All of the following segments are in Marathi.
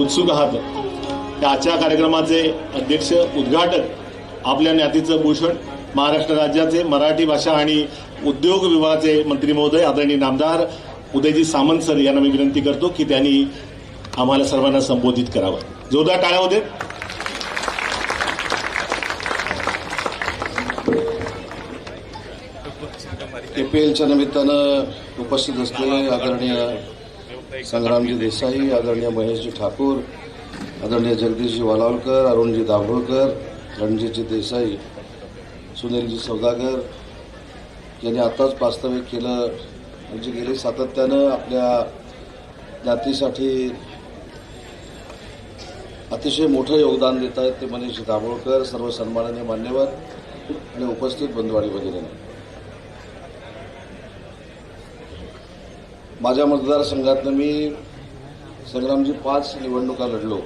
उत्सुक आहात. आजच्या कार्यक्रमाचे अध्यक्ष उद्घाटक आपल्या ज्ञातीचं भूषण महाराष्ट्र राज्याचे मराठी भाषा आणि उद्योग विभागाचे मंत्री महोदय आदरणीय नामदार उदयजी सामंत सर यांना मी विनंती करतो की त्यांनी आम्हाला सर्वांना संबोधित करावं. जोरदार टाळ्या होते एपीएलच्या निमित्तानं उपस्थित असलेले आदरणीय संग्रामजी देसाई आदरणीय महेशजी ठाकूर आदरणीय जगदीशजी वालावलकर अरुणजी दाभोळकर रणजितजी देसाई सुनीलजी सौदागर यांनी आताच वास्तविक केलं म्हणजे गेले सातत्यानं आपल्या जातीसाठी अतिशय मोठं योगदान देत आहेत ते मनीषजी दाभोळकर सर्व सन्माननीय मान्यवर आणि उपस्थित बंधुवाडी भगिनी. माझ्या मतदारसंघातनं मी संग्रामजी पाच निवडणुका लढलो.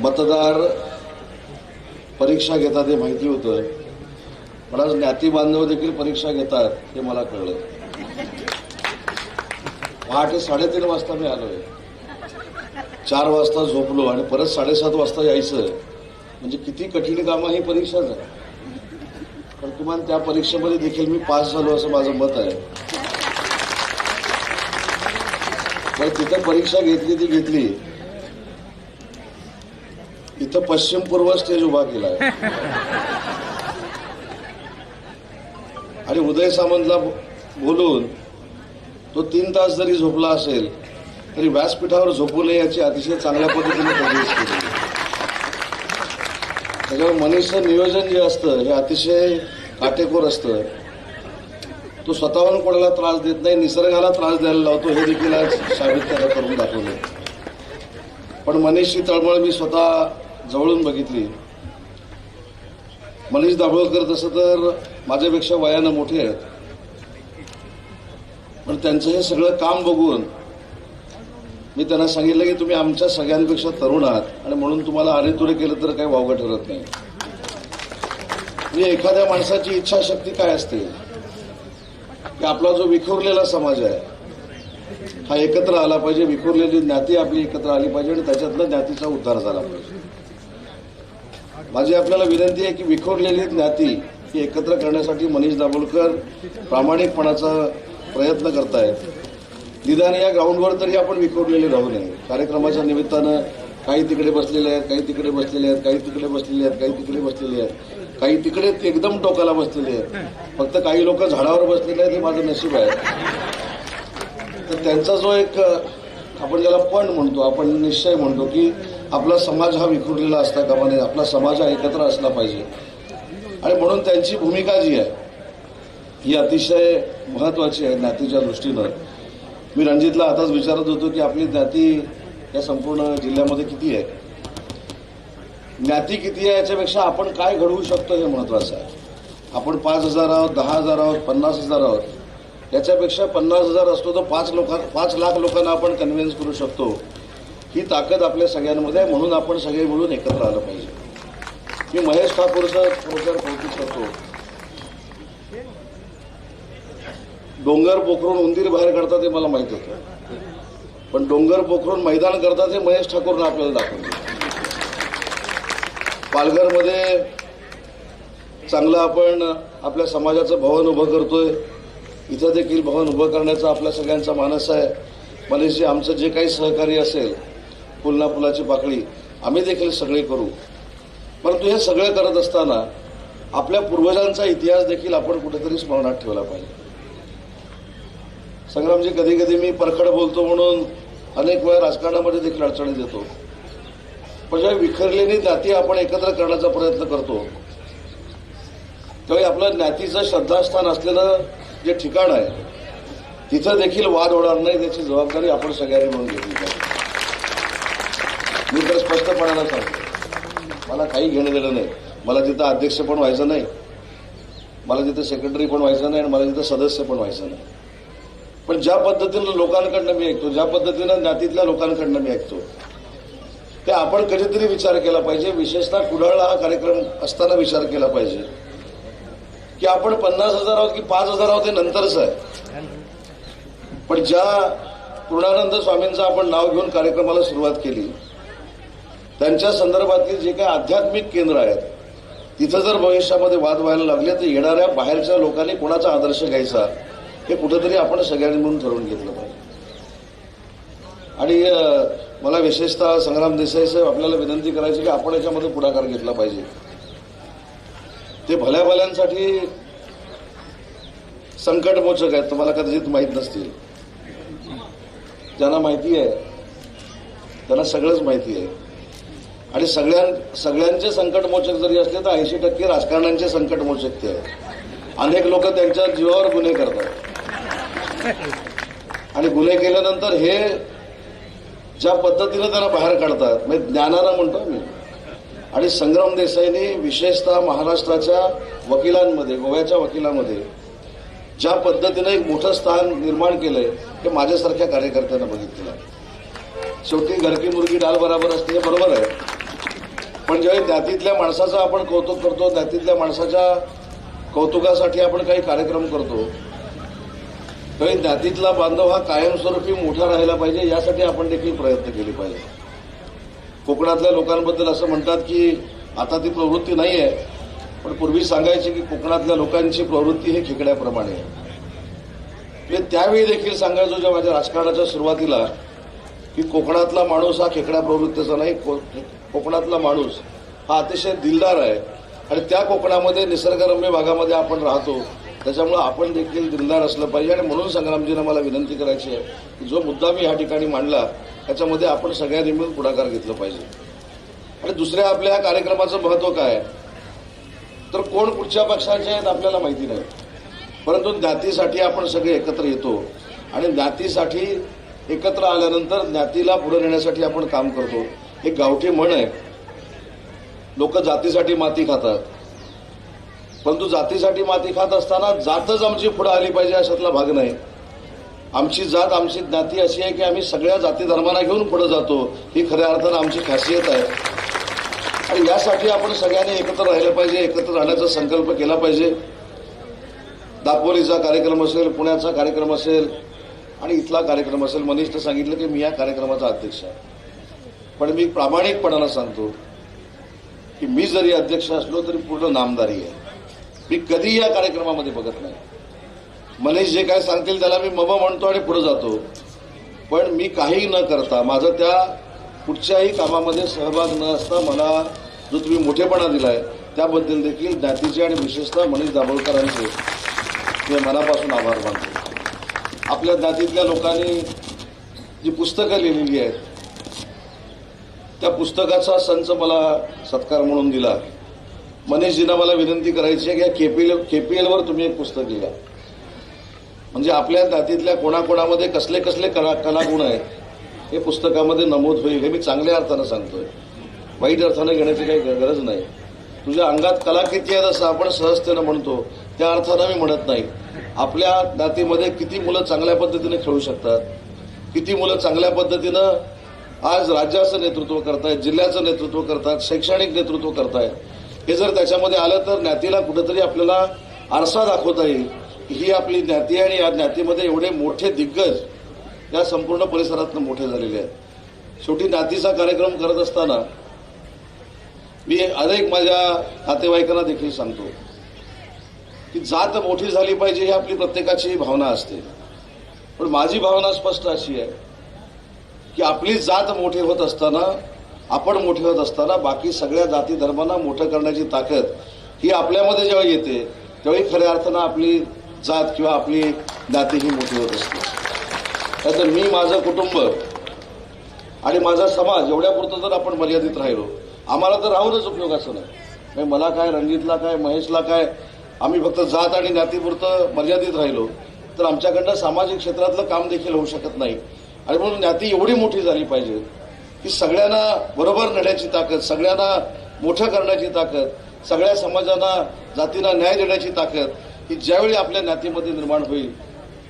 मतदार परीक्षा घेतात हे माहिती होतं पण आज ज्ञाती बांधव देखील परीक्षा घेतात हे मला कळलं. पहाटे साडेतीन वाजता मी आलोय. चार वाजता झोपलो आणि परत साडेसात वाजता यायचं. म्हणजे किती कठीण कामं ही परीक्षा झाली पण किमान त्या परीक्षेमध्ये देखील मी पास झालो असं माझं मत आहे. मग तिथं परीक्षा घेतली ती घेतली. इथं पश्चिम पूर्व स्टेज उभा केला आणि उदय सामंतला बोलून तो तीन तास जरी झोपला असेल तरी व्यासपीठावर झोपू नये याची अतिशय चांगल्या पद्धतीने तजवीज केली. त्याच्यावर मनीषचं नियोजन जे असतं हे अतिशय काटेकोर असतं. तो स्वतःहून कोणाला त्रास देत नाही निसर्गाला त्रास द्यायला लावतो हे देखील आज साबित त्याला करून दाखवले पण मनीषची तळमळ मी स्वतः जवळून बघितली. मनीष दाभोळकर तसं तर माझ्यापेक्षा वयानं मोठे आहेत. पण त्यांचं हे सगळं काम बघून मी त्यांना सांगितलं की तुम्ही आमच्या सगळ्यांपेक्षा तरुण आहात आणि म्हणून तुम्हाला अरेतुरे केलं तर काही वावगं ठरत नाही. म्हणजे एखाद्या माणसाची इच्छाशक्ती काय असते? की आपला जो विखुरलेला समाज आहे हा एकत्र आला पाहिजे. विखुरलेली ज्ञाती आपली एकत्र आली पाहिजे आणि त्याच्यातनं ज्ञातीचा उद्धार झाला पाहिजे. माझी आपल्याला विनंती आहे की विखुरलेली ज्ञाती ही एकत्र करण्यासाठी मनीष दाभोलकर प्रामाणिकपणाचा प्रयत्न करतायत. निदान या ग्राउंडवर तरी आपण विखुरलेले राहू नये. कार्यक्रमाच्या निमित्तानं काही तिकडे बसलेले आहेत काही तिकडे बसलेले आहेत काही तिकडे बसलेले आहेत काही तिकडे बसलेले आहेत. काही तिकडे एकदम टोकाला बसलेले आहेत. फक्त काही लोक झाडावर बसलेले आहेत हे माझं नशीब आहे. तर त्यांचा जो एक आपण ज्याला पण म्हणतो आपण निश्चय म्हणतो की आपला समाज हा विखुरलेला असता कामा नये आपला समाज हा एकत्र असला पाहिजे. आणि म्हणून त्यांची भूमिका जी आहे ही अतिशय महत्वाची आहे ज्ञातीच्या दृष्टीनं. मी रणजितला आताच विचारत होतो की आपली ज्ञाती या संपूर्ण जिल्ह्यामध्ये किती आहे? ज्ञाती किती आहे याच्यापेक्षा आपण काय घडवू शकतो हे महत्वाचं आहे. आपण पाच हजार आहोत दहा हजार आहोत पन्नास हजार आहोत. याच्यापेक्षा पन्नास हजार असतो तर पाच लोकां पाच लाख लोकांना आपण कन्व्हिन्स करू शकतो. ही ताकद आपल्या सगळ्यांमध्ये आहे म्हणून आपण सगळे मिळून एकत्र आलं पाहिजे. मी महेश ठाकूरचं खरोखर कौतुक करतो. डोंगर पोखरून उंदीर बाहेर काढतात हे मला माहीत होतं. पण डोंगर पोखरून मैदान करतात हे महेश ठाकूरनं आपल्याला दाखवलं. पालघरमध्ये चांगलं आपण आपल्या समाजाचं भवन उभं करतोय. इथं देखील भवन उभं करण्याचा आपल्या सगळ्यांचा मानस आहे. मनीषजी आमचं जे काही सहकार्य असेल पुलना पुलाची पाकळी आम्ही देखील सगळे करू. परंतु हे सगळं करत असताना आपल्या पूर्वजांचा इतिहास देखील आपण कुठेतरी स्मरणात ठेवला पाहिजे. संग्रामजी कधी कधी मी परखड बोलतो म्हणून अनेक वेळा राजकारणामध्ये देखील अडचणी येतो. पण विखरलेली नाती आपण एकत्र करण्याचा प्रयत्न करतो. त्यावेळी आपलं ज्ञातीचं श्रद्धास्थान असलेलं जे ठिकाण आहे तिथं देखील वाद होणार नाही त्याची जबाबदारी आपण सगळ्यांनी म्हणून घेतली पाहिजे. मी तर स्पष्टपणानं सांगतो. मला काही घेणं देणं नाही. मला तिथं अध्यक्ष पण व्हायचं नाही. मला तिथं सेक्रेटरी पण व्हायचं नाही आणि मला तिथं सदस्य पण व्हायचं नाही. पण ज्या पद्धतीनं लोकांकडनं मी ऐकतो ज्या पद्धतीनं ज्ञातीतल्या लोकांकडनं मी ऐकतो ते आपण कधीतरी विचार केला पाहिजे. विशेषतः कुडाळला हा कार्यक्रम असताना विचार केला पाहिजे. की आपण पन्नास हजार आहोत की पाच हजार आहोत हे नंतरच आहे. पण ज्या पूर्णानंद स्वामींचं आपण नाव घेऊन कार्यक्रमाला सुरुवात केली त्यांच्या संदर्भातली जे काही आध्यात्मिक केंद्र आहेत तिथं जर भविष्यामध्ये वाद व्हायला लागले तर येणाऱ्या बाहेरच्या लोकांनी कोणाचा आदर्श घ्यायचा हे कुठेतरी आपण सगळ्यांनी म्हणून ठरवून घेतलं पाहिजे. आणि मला विशेषतः संग्राम देसाई साहेब आपल्याला विनंती करायची की आपण याच्यामध्ये पुढाकार घेतला पाहिजे. ते भल्या भल्यांसाठी संकटमोचक आहेत तुम्हाला कदाचित माहीत नसतील. ज्यांना माहिती आहे त्यांना सगळंच माहिती आहे. आणि सगळ्यां सगळ्यांचे संकटमोचक जरी असले तर ऐंशी टक्के राजकारण्यांचे संकटमोचक ते आहे अनेक लोक त्यांच्या जीवावर गुन्हे करतात. आणि गुन्हे केल्यानंतर हे ज्या पद्धतीनं त्यांना बाहेर काढतात म्हणजे ज्ञानानं म्हणतो मी. आणि संग्राम देसाईंनी विशेषतः महाराष्ट्राच्या वकिलांमध्ये गोव्याच्या वकिलांमध्ये ज्या पद्धतीनं एक मोठं स्थान निर्माण केलंय ते माझ्यासारख्या कार्यकर्त्यांना बघितलं. शेवटी घरकी मुलगी डाल बराबर असते हे बरोबर आहे. पण ज्यावेळी ज्ञातीतल्या माणसाचं आपण कौतुक करतो ज्ञातीतल्या माणसाच्या कौतुकासाठी आपण काही कार्यक्रम करतो त्यावेळी ज्ञातीतला बांधव हा कायमस्वरूपी मोठा राहिला पाहिजे यासाठी आपण देखील प्रयत्न केले पाहिजे. कोकणातल्या लोकांबद्दल असं म्हणतात की आता ती प्रवृत्ती नाही आहे पण पूर्वी सांगायची की कोकणातल्या लोकांची प्रवृत्ती ही खेकड्याप्रमाणे आहे. म्हणजे त्यावेळी देखील सांगायचो जेव्हा माझ्या राजकारणाच्या सुरुवातीला की कोकणातला माणूस हा खेकड्या प्रवृत्तीचा नाही को- कोकणातला माणूस हा अतिशय दिलदार आहे. आणि त्या कोकणामध्ये निसर्गरम्य भागामध्ये आपण राहतो त्याच्यामुळे आपण देखील दिलदार असलं पाहिजे आणि म्हणून संग्रामजीनं मला विनंती करायची आहे की जो मुद्दा मी या ठिकाणी मांडला त्याच्यामध्ये आपण सगळ्यांनी मिळून पुढाकार घेतलं पाहिजे. आणि दुसऱ्या आपल्या या कार्यक्रमाचं महत्त्व काय तर कोण कुठच्या पक्षाचे आहेत आपल्याला माहिती नाही. परंतु ज्ञातीसाठी आपण सगळे एकत्र येतो आणि ज्ञातीसाठी एकत्र आल्यानंतर ज्ञातीला पुढे नेण्यासाठी आपण काम करतो. एक गावठी म्हण आहे लोक जातीसाठी माती खातात. परंतु जातीसाठी माती खात असताना जातच आमची पुढे आली पाहिजे अशातला भाग नाही. आमची जात आमची ज्ञाती अशी आहे की आम्ही सगळ्या जाती धर्मांना घेऊन पुढे जातो. ही खऱ्या अर्थानं आमची खासियत आहे. आणि यासाठी आपण सगळ्यांनी एकत्र राहिलं पाहिजे एकत्र राहण्याचा संकल्प केला पाहिजे. दापोलीचा कार्यक्रम असेल पुण्याचा कार्यक्रम असेल आणि इथला कार्यक्रम असेल. मनीषनं सांगितलं की मी या कार्यक्रमाचा अध्यक्ष आहे. पण मी प्रामाणिकपणानं सांगतो की मी जरी अध्यक्ष असलो तरी पूर्ण नामदारी आहे. मी कधी या कार्यक्रमामध्ये बघत नाही. मनीष जे काय सांगतील त्याला मी मम म्हणतो आणि पुढे जातो. पण मी काही न करता माझं त्या कुठच्याही कामामध्ये सहभाग न असता मला जो तुम्ही मोठेपणा दिला आहे त्याबद्दल देखील ज्ञातीचे आणि विशेषतः मनीष दाभोळकरांचे मी मनापासून आभार मानतो. आपल्या ज्ञातीतल्या लोकांनी जी पुस्तकं लिहिलेली आहेत त्या पुस्तकाचा संच मला सत्कार म्हणून दिला. मनीषजींना मला विनंती करायची आहे की या केपीएल केपीएलवर तुम्ही एक पुस्तक लिहा. म्हणजे आपल्या जातीतल्या कोणाकोणामध्ये कसले कसले कला कलागुण आहेत हे पुस्तकामध्ये नमूद होईल. हे मी चांगल्या अर्थानं सांगतोय. वाईट अर्थानं घेण्याची काही गरज नाही. तुझ्या अंगात कला किती आहेत असं आपण सहजतेनं म्हणतो त्या अर्थानं मी म्हणत नाही. आपल्या जातीमध्ये किती मुलं चांगल्या पद्धतीने खेळू शकतात? किती मुलं चांगल्या पद्धतीनं आज राज्याचं नेतृत्व करतायत जिल्ह्याचं नेतृत्व करतात शैक्षणिक नेतृत्व करतायत? हे जर त्याच्यामध्ये आलं तर ज्ञातीला कुठेतरी आपल्याला आरसा दाखवता येईल. ही आपली ज्ञाती आणि या ज्ञातीमध्ये एवढे मोठे दिग्गज या संपूर्ण परिसरातनं मोठे झालेले आहेत. शेवटी ज्ञातीचा कार्यक्रम करत असताना मी अनेक माझ्या नातेवाईकांना देखील सांगतो की जात मोठी झाली पाहिजे ही आपली प्रत्येकाची भावना असते. पण माझी भावना स्पष्ट अशी आहे की आपली जात मोठी होत असताना आपण मोठे होत असताना बाकी सगळ्या जाती धर्मांना मोठं करण्याची ताकद ही आपल्यामध्ये जेव्हा येते त्यावेळी खऱ्या अर्थानं आपली जात किंवा आपली जाती ही मोठी होत असते. तर मी माझं कुटुंब आणि माझा समाज एवढ्यापुरतं जर आपण मर्यादित राहिलो आम्हाला तर राहूनच उपयोगाचं नाही. म्हणजे मला काय रणजितला काय महेशला काय आम्ही फक्त जात आणि जातीपुरतं मर्यादित राहिलो तर आमच्याकडनं सामाजिक क्षेत्रातलं काम देखील होऊ शकत नाही. आणि म्हणून ज्ञाती एवढी मोठी झाली पाहिजे की सगळ्यांना बरोबर नेण्याची ताकद सगळ्यांना मोठं करण्याची ताकद सगळ्या समाजांना जातींना न्याय देण्याची ताकद ही ज्यावेळी आपल्या नातीमध्ये निर्माण होईल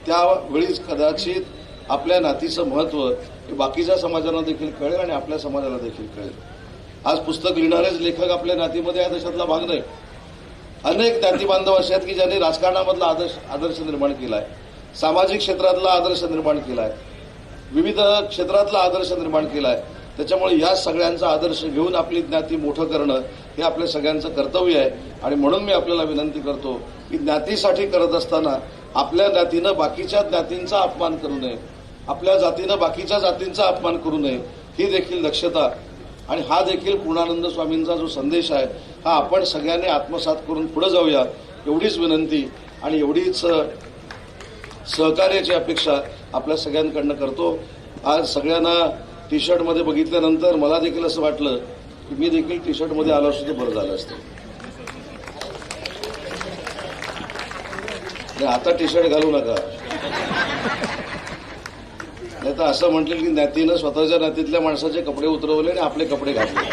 त्यावेळीच कदाचित आपल्या नातीचं महत्त्व हे बाकीच्या समाजांना देखील कळेल आणि आपल्या समाजाला देखील कळेल. आज पुस्तक लिहिणारेच लेखक आपल्या नातीमध्ये या देशातला भाग नाही अनेक नाती बांधव असे आहेत की ज्यांनी राजकारणामधला आदर्श आदर्श निर्माण केलाय सामाजिक क्षेत्रातला आदर्श निर्माण केलाय विविध क्षेत्रातला आदर्श निर्माण केला आहे त्याच्यामुळे या सगळ्यांचा आदर्श घेऊन आपली ज्ञाती मोठं करणं हे आपल्या सगळ्यांचं कर्तव्य आहे. आणि म्हणून मी आपल्याला विनंती करतो की ज्ञातीसाठी करत असताना आपल्या ज्ञातीनं बाकीच्या ज्ञातींचा अपमान करू नये. आपल्या जातीनं बाकीच्या जातींचा अपमान करू नये. ही देखील दक्षता आणि हा देखील पूर्णानंद स्वामींचा जो संदेश आहे हा आपण सगळ्यांनी आत्मसात करून पुढे जाऊया एवढीच विनंती आणि एवढीच सहकार्याची अपेक्षा आपल्या सगळ्यांकडनं करतो. आज सगळ्यांना टी शर्टमध्ये बघितल्यानंतर मला देखील असं वाटलं की मी देखील टी शर्टमध्ये आलो असतो बरं झालं असतं. आता टी शर्ट घालू नका. नाही तर असं म्हटलं की नातीनं स्वतःच्या नातीतल्या माणसाचे कपडे उतरवले आणि आपले कपडे घातले.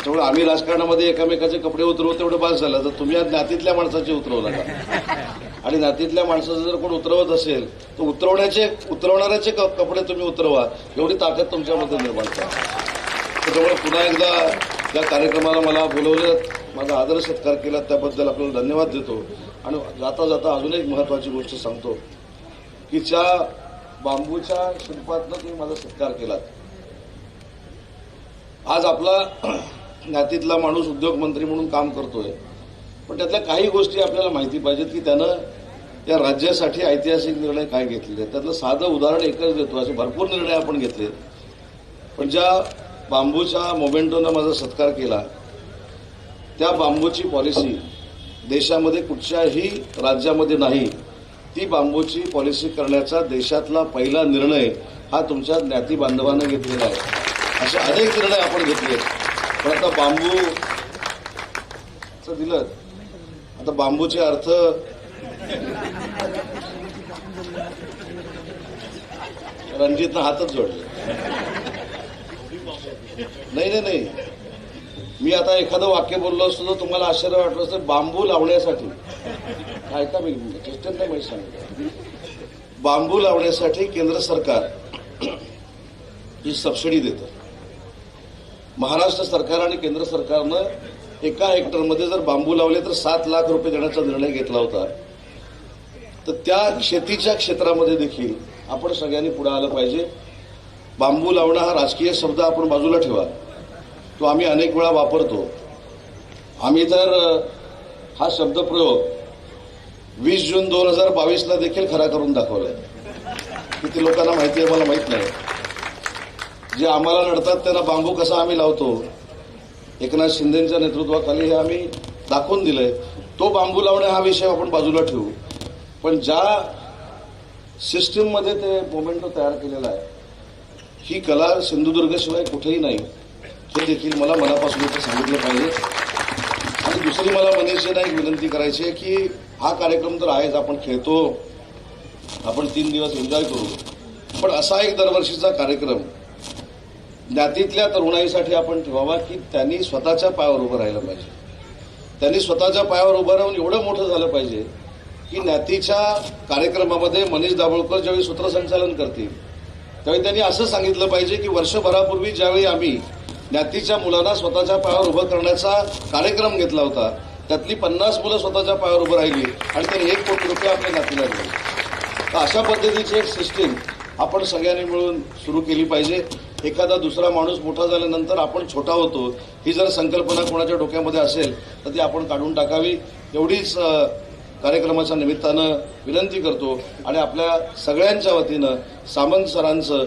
त्याच्यामुळे आम्ही राजकारणामध्ये एकामेकाचे कपडे उतरवू तेवढं बास झालं. तर तुम्ही आज नातीतल्या माणसाचे उतरवू नका. आणि नातीतल्या माणसाचं जर कोण उतरवत असेल तर उतरवण्याचे उतरवणाऱ्याचे कपडे तुम्ही उतरवा. एवढी ताकद तुमच्यामध्ये निर्माण करा. त्याच्यामुळे पुन्हा एकदा या कार्यक्रमाला मला बोलवलं माझा आदर सत्कार केला. त्याबद्दल आपल्याला धन्यवाद देतो. आणि जाता जाता अजून एक महत्वाची गोष्ट सांगतो की ज्या बांबूच्या शिल्पातनं तुम्ही माझा सत्कार केलात. आज आपला ज्ञातीतला माणूस उद्योगमंत्री म्हणून काम करतोय. पण त्यातल्या काही गोष्टी आपल्याला माहिती पाहिजेत की त्यानं या राज्यासाठी ऐतिहासिक निर्णय काय घेतलेले आहेत. त्यातलं साधं उदाहरण एकच देतो. असे भरपूर निर्णय आपण घेतले पण ज्या बांबूच्या मोमेंटोनं माझा सत्कार केला त्या बांबूची पॉलिसी देशामध्ये कुठच्याही राज्यामध्ये नाही. ती बांबूची पॉलिसी करण्याचा देशातला पहिला निर्णय हा तुमच्या ज्ञाती बांधवानं घेतलेला आहे. असे अनेक निर्णय आपण घेतले पण आता बांबू दिलं. आता बांबूचे अर्थ रणजितनं हातच जोडले. नाही नाही नाही. मी आता एखादं वाक्य बोललो असतो तर तुम्हाला आश्चर्य वाटलं असतं बांबू लावण्यासाठी. ऐका मी क्वेश्चन नाही माहिती सांगितलं बांबू लावण्यासाठी केंद्र सरकार ही सबसिडी देतं. महाराष्ट्र सरकार आणि केंद्र सरकारनं एका हेक्टरमध्ये जर बांबू लावले तर सात लाख रुपये देण्याचा निर्णय घेतला होता. तर त्या शेतीच्या क्षेत्रामध्ये देखील आपण सगळ्यांनी पुढे आलं पाहिजे. बांबू लावणं हा राजकीय शब्द आपण बाजूला ठेवा. तो आम्ही अनेक वेळा वापरतो. आम्ही तर हा शब्दप्रयोग वीस जून दोन हजार बावीसला देखील खरा करून दाखवलाय. किती लोकांना माहिती आहे मला माहीत नाही. जे आम्हाला लढतात त्यांना बांबू कसा आम्ही लावतो? एकनाथ शिंदेच्या नेतृत्वाखाली हे आम्ही दाखवून दिलंय. तो बांबू लावणे हा विषय आपण बाजूला ठेवू. पण ज्या सिस्टीममध्ये ते मोमेंटो तयार केलेला आहे ही कला सिंधुदुर्गशिवाय कुठेही नाही. हे देखील मला मनापासून इथं सांगितलं पाहिजे. आणि दुसरी मला मनीषजींना एक विनंती करायची आहे की हा कार्यक्रम तर आहेच आपण खेळतो आपण तीन दिवस एन्जॉय करू. पण असा एक दरवर्षीचा कार्यक्रम ज्ञातीतल्या तरुणाईसाठी आपण ठेवावा की त्यांनी स्वतःच्या पायावर उभं राहिलं पाहिजे. त्यांनी स्वतःच्या पायावर उभं राहून एवढं मोठं झालं पाहिजे की ज्ञातीच्या कार्यक्रमामध्ये मनीष दाभोळकर ज्यावेळी सूत्रसंचालन करतील त्यावेळी त्यांनी असं सांगितलं पाहिजे की वर्षभरापूर्वी ज्यावेळी आम्ही ज्ञातीच्या मुलांना स्वतःच्या पायावर उभं करण्याचा कार्यक्रम घेतला होता त्यातली पन्नास मुलं स्वतःच्या पायावर उभं राहिली आणि त्यांनी एक कोटी रुपये आपल्या नातीला दिले. तर अशा पद्धतीची एक सिस्टीम आपण सगळ्यांनी मिळून सुरू केली पाहिजे. एखादा दुसरा माणूस मोठा झाल्यानंतर आपण छोटा होतो ही जर संकल्पना कोणाच्या डोक्यामध्ये असेल तर ती आपण काढून टाकावी. एवढीच कार्यक्रमाच्या निमित्तानं विनंती करतो आणि आपल्या सगळ्यांच्या वतीनं सामंत सरांचं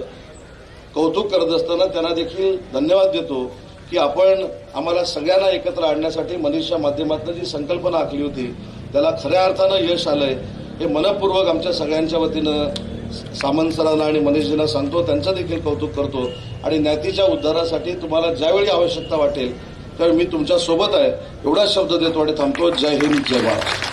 कौतुक करत असताना त्यांना देखील धन्यवाद देतो की आपण आम्हाला सगळ्यांना एकत्र आणण्यासाठी मनीषच्या माध्यमातून जी संकल्पना आखली होती त्याला खऱ्या अर्थानं यश आलंय हे मनपूर्वक आमच्या सगळ्यांच्या वतीनं सामंत सरांना आणि मनीषजींना सांगतो त्यांचं देखील कौतुक करतो. आणि ज्ञातीच्या उद्धारासाठी तुम्हाला ज्यावेळी आवश्यकता वाटेल त्यावेळी मी तुमच्यासोबत आहे. एवढा शब्द देतो आणि थांबतो. जय हिंद जय महाराष्ट्र